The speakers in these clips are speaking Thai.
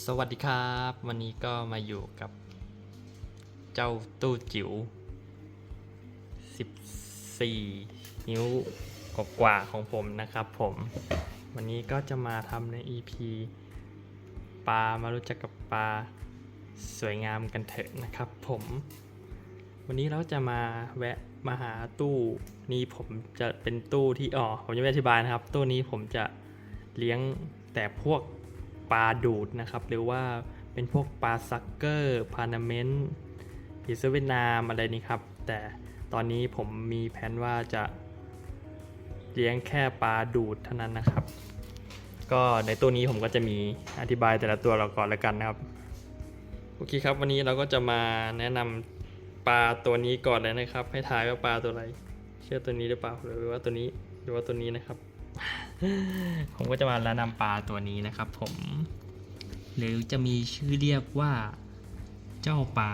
สวัสดีครับ วันนี้ก็มาอยู่กับเจ้าตู้จิ๋ว 14 นิ้วกว่าของผมนะครับผม วันนี้ก็จะมาทำใน EP ปลามารู้จักกับปลาสวยงามกันเถอะนะครับผม วันนี้เราจะมาแวะมาหาตู้นี้ผมจะเป็นตู้ที่อ๋อผมจะไม่อธิบายนะครับ ตู้นี้ผมจะเลี้ยงแต่พวก ปลาดูดนะครับ หรือว่าเป็นพวกปลาซักเกอร์พานาเมนต์ผีเสื้อเวียดนามอะไรนี้ครับ แต่ตอนนี้ผมมีแผนว่าจะเลี้ยงแค่ปลาดูดเท่านั้นนะครับ ก็ในตู้นี้ผมก็จะมีอธิบายแต่ละตัวเราก่อนแล้วกันนะครับ โอเคครับ วันนี้เราก็จะมาแนะนำปลาตัวนี้ก่อนเลยนะครับ ให้ทายว่าปลาตัวอะไร เชื่อตัวนี้หรือเปล่าหรือว่าตัวนี้หรือว่าตัวนี้นะครับ ผมก็จะมาแนะนำปลาตัวนี้นะครับ ผม หรือจะมีชื่อเรียกว่าเจ้าปลา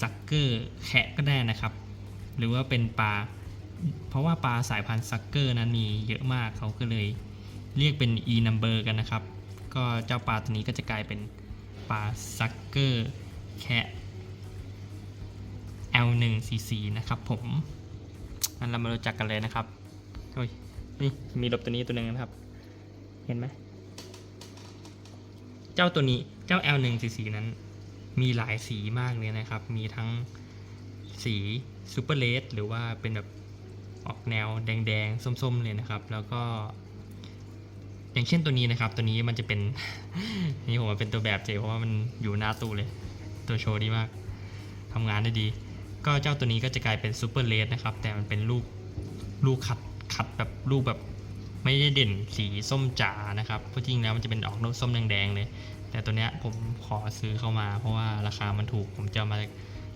ซักเกอร์แคะก็ได้นะครับ หรือว่าเป็นปลา เพราะว่าปลาสายพันธุ์ซักเกอร์นั้นมีเยอะมากเขาก็เลยเรียกเป็น e number กันนะครับ ก็เจ้าปลาตัวนี้ก็จะกลายเป็นปลาซักเกอร์แคะ L1cc นะครับผมงั้นเรามารู้จักกันเลยนะครับโอ้ย นี่มีหลบตัวนี้ตัวหนึ่งนะครับ เห็นไหม เจ้าตัวนี้เจ้า L1cc นั้น มีหลายสีมากเลยนะครับ มีทั้งสีซูเปอร์เลสหรือว่าเป็นแบบออกแนวแดงๆ ส้มๆ เลยนะครับ แล้วก็ อย่างเช่นตัวนี้นะครับ ตัวนี้มันจะเป็น นี่ผมว่าเป็นตัวแบบเจเพราะว่ามันอยู่หน้าตู้เลย ตัวโชว์ดีมากทำงานได้ดี ก็เจ้าตัวนี้ก็จะกลายเป็นซูเปอร์เลสนะครับ แต่มันเป็นลูกลูกขัด ขัดแบบลูกแบบไม่ได้เด่นสีส้มจ๋านะครับเพราะจริงแล้วมันจะเป็นออกส้มแดงๆเลย แต่ตัวเนี้ยผมขอซื้อเข้ามา เพราะว่าราคามันถูก ผมจะมา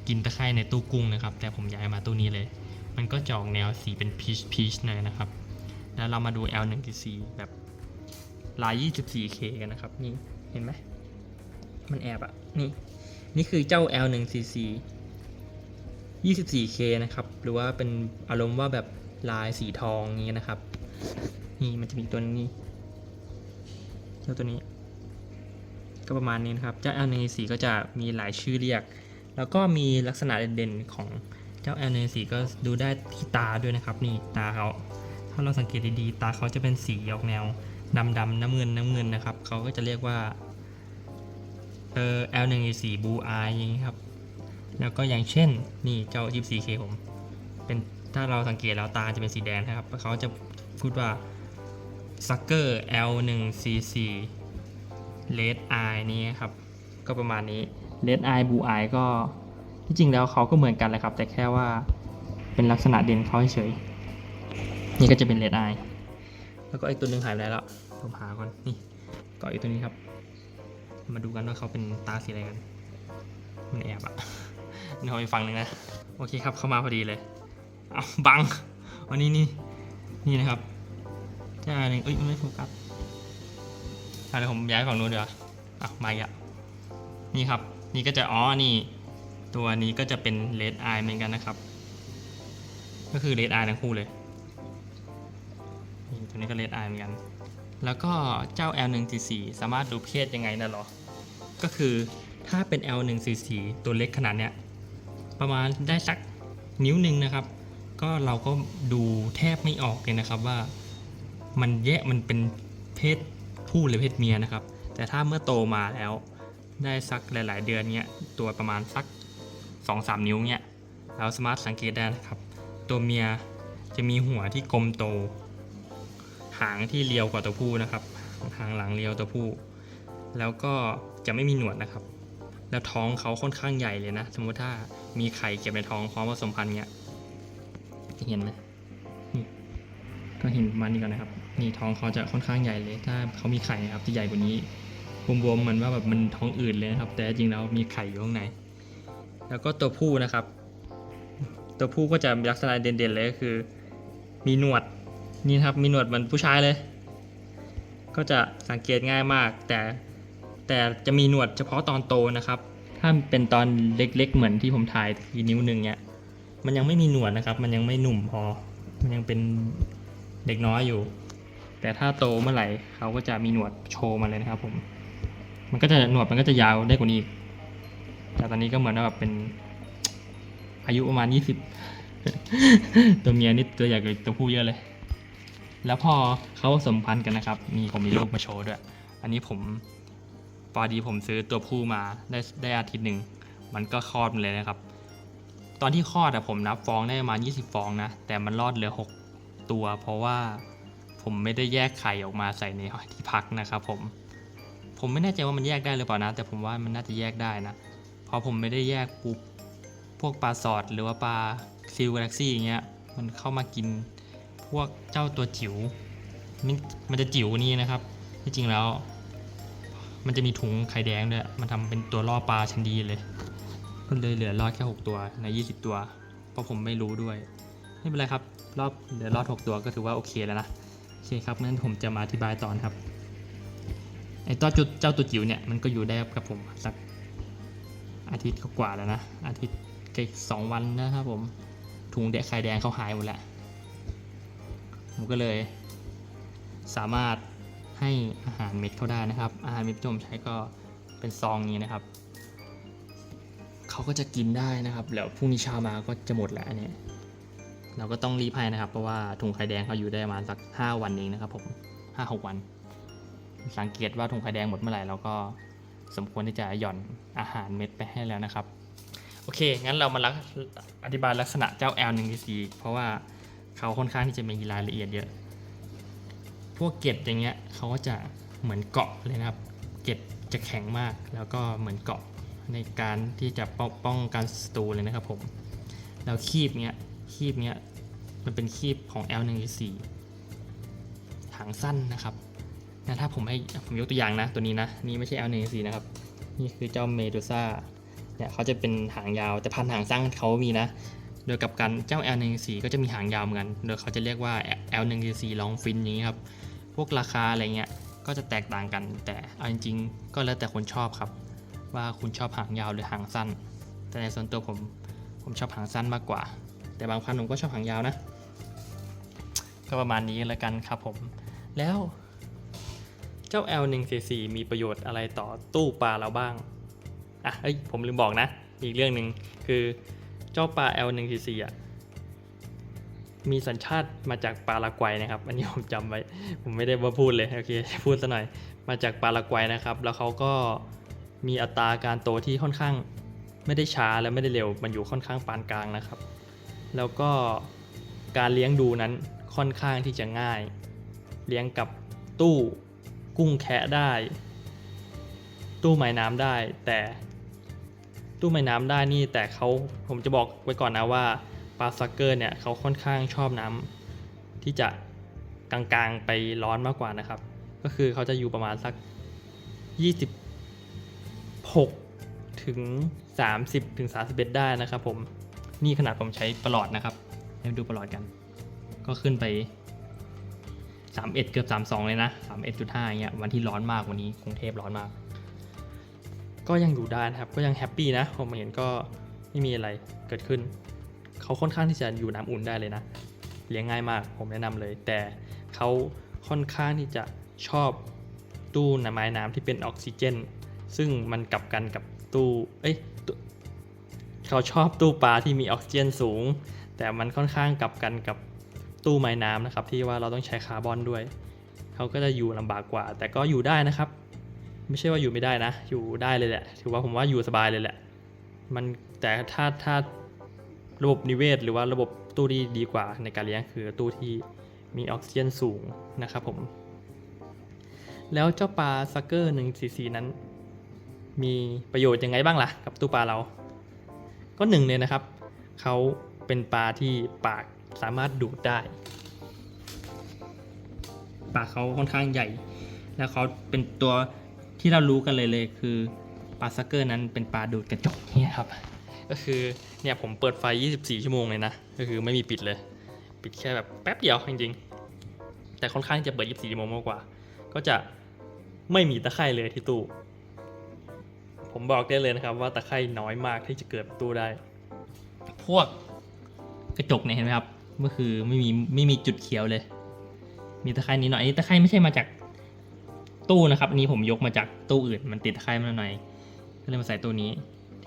กินตะไคร่ในตู้กุ้งนะครับ แต่ผมย้ายมาตู้นี้เลย มันก็จะออกแนวสีเป็นพีชพีชหน่อยนะครับ แล้วเรามาดู L1.4 แบบลาย 24K กันนะครับ นี่ เห็นไหม มันแอบอะนี่ นี่คือเจ้า L1cc 24K นะครับ หรือว่าเป็นอารมณ์ว่าแบบ ลายสีทองอย่างเงี้ยนะครับ นี่มันจะมีตัวนี้เจ้าตัวนี้ ก็ประมาณนี้นะครับ เจ้า L1cc ก็จะมีหลายชื่อเรียก แล้วก็มีลักษณะเด่นๆของเจ้า L1cc ก็ดูได้ที่ตาด้วยนะครับ นี่ตาเขาถ้าเราสังเกตดีๆ ตาเขาจะเป็นสีออกแนวดำดำน้ำเงินน้ำเงินนะครับ เขาก็จะเรียกว่าเออ L1 สีบูอายอย่างนี้ครับ แล้วก็อย่างเช่น นี่เจ้า 24K ผม เป็น ถ้าเราสังเกตแล้วตาจะเป็นสีแดงนะครับเขาจะพูดว่า Sucker L1cc Red Eye นี่ครับ ก็ประมาณนี้ Red Eye Blue Eye ก็ที่จริงแล้วเขาก็เหมือนกันแหละครับ แต่แค่ว่าเป็นลักษณะเด่นเขาเฉยๆนี่ก็จะเป็น Red Eye แล้วก็อีกตัวหนึ่งหายไปแล้วผมหาก่อนนี่ก็อีกตัวนี้ครับ มาดูกันว่าเขาเป็นตาสีอะไรกัน มันแอบอะนี่เขาอีกฝั่งหนึ่งนะ โอเคครับ เข้ามาพอดีเลย เอาบังวันนี้นี่นี่นะครับจ้าหนึ่งเอ้ยไม่โฟกัสอะเดี๋ยวผมย้ายฝั่งนู้นเดี๋ยวอะมาอะนี่ครับ นี่ก็จะอ๋อนี่ ตัวนี้ก็จะเป็นเลดไอเหมือนกันนะครับ ก็คือเลดไอทั้งคู่เลยนี่ตัวนี้ก็เลดไอเหมือนกัน แล้วก็เจ้า L144 สามารถดูเพศยังไงนะหรอ ก็คือถ้าเป็น L144 ตัวเล็กขนาดเนี้ยประมาณได้สักนิ้วหนึ่งนะครับ ก็เราก็ดูแทบไม่ออกเลยนะครับว่า มันแยกมันเป็นเพศผู้หรือเพศเมียนะครับ แต่ถ้าเมื่อโตมาแล้วได้สักหลาย ๆ เดือนเนี้ยตัวประมาณสัก 2-3 นิ้วเนี้ยเราสามารถสังเกตได้นะครับ ตัวเมียจะมีหัวที่กลมโต หางที่เรียวกว่าตัวผู้นะครับ หางหลังเรียวตัวผู้ แล้วก็จะไม่มีหนวดนะครับ แล้วท้องเขาค่อนข้างใหญ่เลยนะ สมมติถ้ามีไข่เก็บในท้องพร้อมผสมพันธุ์เนี้ย จะเห็นไหมนี่ก็เห็นประมาณนี้ก่อนนะครับ นี่ท้องเขาจะค่อนข้างใหญ่เลย ถ้าเขามีไข่นะครับที่ใหญ่กว่านี้บวมๆเหมือนว่าแบบมันท้องอืดเลยนะครับ แต่จริงแล้วมีไข่อยู่ข้างใน แล้วก็ตัวผู้นะครับ ตัวผู้ก็จะลักษณะเด่นๆเลยก็คือ มีหนวดนี่ครับมีหนวดเหมือนผู้ชายเลย ก็จะสังเกตง่ายมาก แต่แต่จะมีหนวดเฉพาะตอนโตนะครับ ถ้าเป็นตอนเล็กๆ เหมือนที่ผมถ่ายทีนิ้วหนึ่งเนี่ย มันยังไม่มีหนวดนะครับ มันยังไม่หนุ่มพอ มันยังเป็นเด็กน้อยอยู่ แต่ถ้าโตเมื่อไหร่เขาก็จะมีหนวดโชว์มาเลยนะครับ ผม มันก็จะหนวดมันก็จะยาวได้กว่านี้อีกแต่ตอนนี้ก็เหมือนแบบเป็นอายุประมาณยี่สิบตัวเมียนี่ตัวใหญ่กว่าตัวผู้เยอะเลย แล้วพอเขาสมพันธ์กันนะครับ มีผมมีลูกมาโชว์ด้วย อันนี้ผมพอดีผมซื้อตัวผู้มาได้ได้อาทิตย์หนึ่ง มันก็คลอดมาเลยนะครับ ตอนที่คลอดอะผมนับฟองได้ประมาณ 20 ฟองนะ แต่มันรอดเหลือ 6 ตัว เพราะว่าผมไม่ได้แยกไข่ออกมาใส่ในที่พักนะครับผม ผมไม่แน่ใจว่ามันแยกได้หรือเปล่านะ แต่ผมว่ามันน่าจะแยกได้นะเพราะผมไม่ได้แยกปุ๊บพวกปลาสอดหรือว่าปลาซิลกาแล็กซี่อย่างเงี้ยมันเข้ามากินพวกเจ้าตัวจิ๋วมันมันจะจิ๋วนี้นะครับที่จริงแล้ว มันจะมีถุงไข่แดงด้วยมันทำเป็นตัวล่อปลาชั้นดีเลย ก็เลยเหลือรอดแค่6ตัวใน 20 ตัว เพราะผมไม่รู้ด้วย ไม่เป็นไรครับ รอบเหลือรอด 6 ตัวก็ถือว่าโอเคแล้วนะโอเคครับงั้นผมจะมาอธิบายตอนครับไอ้ตัวจุดเจ้าตัวจิ๋วเนี่ยมันก็อยู่ได้กับผมสักอาทิตย์กว่าแล้วนะ อาทิตย์กับสองวันนะครับผมถุงแดงไข่แดงเขาหายหมดแล้วผมก็เลย สามารถให้อาหารเม็ดเขาได้นะครับ อาหารเม็ดที่ผมใช้ก็เป็นซองนี้นะครับ เขาก็จะกินได้นะครับแล้วพรุ่งนี้เช้ามาก็จะหมดแล้วอันนี้เราก็ต้องรีบให้นะครับ เพราะว่าถุงไข่แดงเขาอยู่ได้ประมาณสัก 5 วันเองนะครับผมห้าหกวัน สังเกตว่าถุงไข่แดงหมดเมื่อไหร่เราก็สมควรที่จะหย่อนอาหารเม็ดไปให้แล้วนะครับ โอเค งั้นเรามาลักอธิบายลักษณะเจ้า L1 เพราะว่าเขาค่อนข้างที่จะมีรายละเอียดเยอะ พวกเกล็ดอย่างเงี้ยเขาก็จะเหมือนเกาะเลยนะครับ เกล็ดจะแข็งมากแล้วก็เหมือนเกาะ ในการที่จะป้ององกันศัตรูเลยนะครับผมแล้วคีบเนี้ยคีบเนี้ยมันเป็นคีบของ L14 หางสั้นนะครับนะถ้าผมให้ผมยกตัวอย่างนะตัวนี้นะนี่ไม่ใช่ L14 นะครับนี่คือเจ้าเมดูซ่าเนี่ยเขาจะเป็นหางยาวแต่พันหางสั้นเขามีนะ โดยกับกันเจ้า L14 ก็จะมีหางยาวเหมือนกันโดยเขาจะเรียกว่า L1 ลองฟินอย่างนี้ครับพวกราคาอะไรเงี้ยก็จะแตกต่างกันแต่เอาจริงๆก็แล้วแต่คนชอบครับ ว่าคุณชอบหางยาวหรือหางสั้น แต่ในส่วนตัวผมผมชอบหางสั้นมากกว่า แต่บางพันธุ์ผมก็ชอบหางยาวนะ ก็ประมาณนี้แล้วกันครับผม แล้วเจ้า L144 มีประโยชน์อะไรต่อตู้ปลาเราบ้าง อะเอ้ยผมลืมบอกนะ อีกเรื่องหนึ่งคือเจ้าปลา L144 อะมีสัญชาติมาจากปารากวัยนะครับ อันนี้ผมจำไว้ ผมไม่ได้มาพูดเลย โอเค พูดซะหน่อย มาจากปารากวัยนะครับ แล้วเขาก็ มีอัตราการโตที่ค่อนข้างไม่ได้ช้าและไม่ได้เร็ว มันอยู่ค่อนข้างปานกลางนะครับ แล้วก็การเลี้ยงดูนั้นค่อนข้างที่จะง่าย เลี้ยงกับตู้กุ้งแคะได้ ตู้ไม้น้ำได้ แต่ตู้ไม้น้ำได้นี่แต่เขาผมจะบอกไว้ก่อนนะว่าปลาซักเกอร์เนี่ยเขาค่อนข้างชอบน้ำที่จะกลางๆไปร้อนมากกว่านะครับ ก็คือเขาจะอยู่ประมาณสัก 26ถึง 30 ถึง 31 ได้นะครับผม นี่ขนาดผมใช้ประหลอดนะครับให้ดูประหลอดกัน ก็ขึ้นไป 31 เกือบ 32 เลยนะ 31.5เงี้ยวันที่ร้อนมากวันนี้กรุงเทพร้อนมาก ก็ยังอยู่ได้นะครับ ก็ยังแฮปปี้นะผมเห็นก็ไม่มีอะไรเกิดขึ้น เขาค่อนข้างที่จะอยู่น้ำอุ่นได้เลยนะ เลี้ยงง่ายมากผมแนะนำเลย แต่เขาค่อนข้างที่จะชอบตู้น้ำไม้น้ำที่เป็นออกซิเจน ซึ่งมันกลับกันกับตู้ เอ้ยเขาชอบตู้ปลาที่มีออกซิเจนสูง แต่มันค่อนข้างกลับกันกับตู้ไม้น้ำนะครับ ที่ว่าเราต้องใช้คาร์บอนด้วย เขาก็จะอยู่ลำบากกว่า แต่ก็อยู่ได้นะครับ ไม่ใช่ว่าอยู่ไม่ได้นะ อยู่ได้เลยแหละ ถือว่าผมว่าอยู่สบายเลยแหละ มันแต่ถ้าถ้าระบบนิเวศ หรือว่าระบบตู้ที่ดีกว่าในการเลี้ยงคือตู้ที่มีออกซิเจนสูงนะครับผม แล้วเจ้าปลาซักเกอร์144นั้น มีประโยชน์ยังไงบ้างล่ะ กับตู้ปลาเรา ก็หนึ่งเลยนะครับ เขาเป็นปลาที่ปากสามารถดูดได้ ปากเขาค่อนข้างใหญ่ แล้วเขาเป็นตัวที่เรารู้กันเลยเลยคือปลาซักเกอร์นั้นเป็นปลาดูดกระจกเนี่ยครับ ก็คือเนี่ยผมเปิดไฟ 24 ชั่วโมงเลยนะ ก็คือไม่มีปิดเลย ปิดแค่แบบแป๊บเดียวจริงๆ แต่ค่อนข้างจะเปิด 24 ชั่วโมงมากกว่า ก็จะไม่มีตะไคร่เลยที่ตู้ ผมบอกได้เลยนะครับว่าตะไคร่น้อยมากที่จะเกิดตู้ได้ พวกกระจกเนี่ยเห็นไหมครับก็คือไม่มีไม่มีจุดเขียวเลย มีตะไคร่นิดหน่อยอันนี้ตะไคร่ไม่ใช่มาจากตู้นะครับอันนี้ผมยกมาจากตู้อื่น มันติดตะไคร่มาหน่อยก็เลยมาใส่ตู้นี้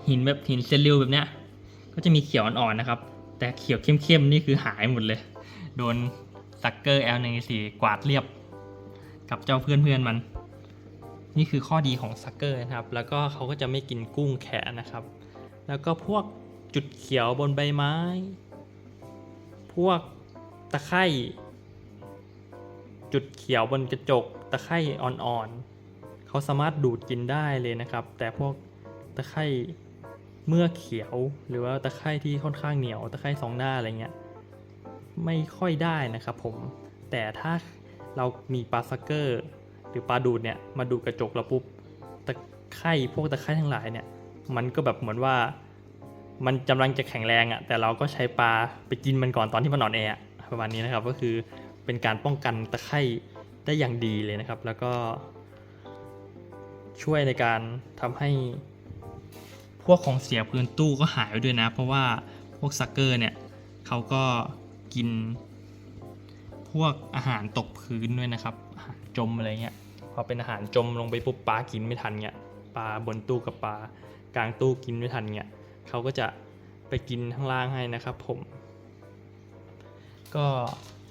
หินแบบหินเซลลิวแบบเนี้ยก็จะมีเขียวอ่อนๆนะครับ แต่เขียวเข้มๆนี่คือหายหมดเลย โดนซักเกอร์ L1 4กวาดเรียบ กับเจ้าเพื่อนๆมัน นี่คือข้อดีของซักเกอร์นะครับ แล้วก็เขาก็จะไม่กินกุ้งแขนนะครับ แล้วก็พวกจุดเขียวบนใบไม้ พวกตะไคร่จุดเขียวบนกระจกตะไคร่อ่อนๆเขาสามารถดูดกินได้เลยนะครับ แต่พวกตะไคร่เมื่อเขียวหรือว่าตะไคร่ที่ค่อนข้างเหนียว ตะไคร่สองหน้าอะไรเงี้ยไม่ค่อยได้นะครับผมแต่ถ้าเรามีปลาซักเกอร์ รือปลาดูดเนี่ยมาดูกระจกแล้วปุ๊บตะไคร่พวกตะไคร่ทั้งหลายเนี่ยมันก็แบบเหมือนว่า มันกำลังจะแข็งแรงอะ่ะแต่เราก็ใช้ปลาไปกินมันก่อนตอนที่มันนอนแอร์ประมาณนี้นะครับก็คือเป็นการป้องกันตะไคร่ได้อย่างดีเลยนะครับ แล้วก็ ช่วยในการทำให้ พวกของเสียพื้นตู้ก็หายไปด้วยนะ เพราะว่าพวกซักเกอร์เนี่ยเขาก็กิน พวกอาหารตกพื้นด้วยนะครับอาหารจมอะไรเงี้ย อเป็นอาหารจมลงไปปุ๊บปลากินไม่ทันเงี้ยปลาบนตู้กับปลากลางตู้กินไม่ทันเงี้ยเขาก็จะไปกินข้างล่างให้นะครับ ผม ก็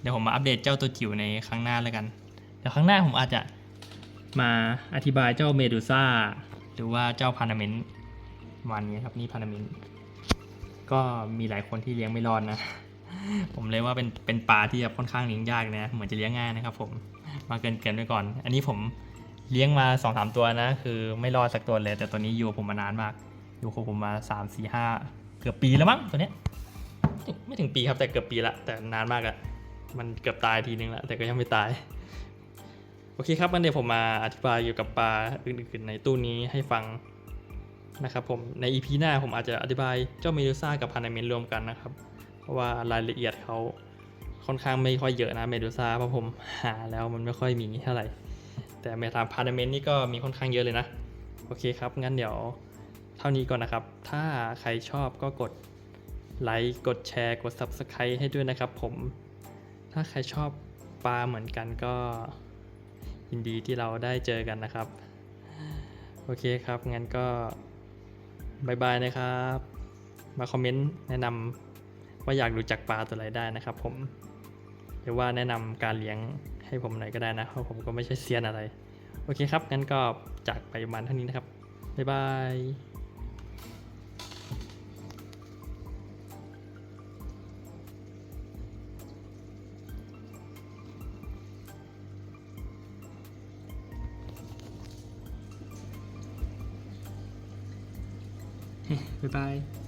เดี๋ยวผมมาอัปเดตเจ้าตัวจิ๋วในครั้งหน้าแล้วกัน เดี๋ยวครั้งหน้าผมอาจจะมาอธิบายเจ้าเมดูซ่าหรือว่าเจ้าพานาเมนต์วันนี้ครับนี่พานาเมนต์ก็มีหลายคนที่เลี้ยงไม่รอดนะ ผมเลยว่าเป็นเป็นปลาที่ค่อนข้างเลี้ยงยากนะ เหมือนจะเลี้ยงง่ายนะครับผม มาเกินเกินไว้ก่อน อันนี้ผมเลี้ยงมา2อสามตัวนะ คือไม่รอดสักตัวเลย แต่ตัวนี้อยู่ผมมานานมาก อยู่กับผมมา3 4 5 เกือบปีแล้วมั้งตัวเนี้ยไม่ถึงปีครับแต่เกือบปีละแต่นานมากอะมันเกือบตายทีนึงละแต่ก็ยังไม่ตาย โอเคครับงั้นเดี๋ยวผมมาอธิบายเกี่ยวกับปลาอื่นๆในตู้นี้ให้ฟังนะครับผมใน EP หน้าผมอาจจะอธิบายเจ้าเมดูซ่ากับพานาเมนรวมกันนะครับ เพราะว่ารายละเอียดเขา ค่อนข้างไม่ค่อยเยอะนะเมดูซ่าเพราะผมหาแล้วมันไม่ค่อยมีเท่าไหร่ แต่เมทาพานาเมนต์นี่ก็มีค่อนข้างเยอะเลยนะ โอเคครับ งั้นเดี๋ยวเท่านี้ก่อนนะครับ ถ้าใครชอบก็กดไลค์กดแชร์กด Subscribe ให้ด้วยนะครับผม ถ้าใครชอบปลาเหมือนกันก็ยินดีที่เราได้เจอกันนะครับ โอเคครับ งั้นก็บายบายนะครับ มาคอมเมนต์แนะนำว่าอยากรู้จักปลาตัวอะไรได้นะครับผม รือว่าแนะนำการเลี้ยงให้ผมหน่อยก็ได้นะเพราะผมก็ไม่ใช่เซียนอะไร โอเคครับ งั้นก็จากไปประมาณเท่านี้นะครับ บ๊ายบายบ๊ายบาย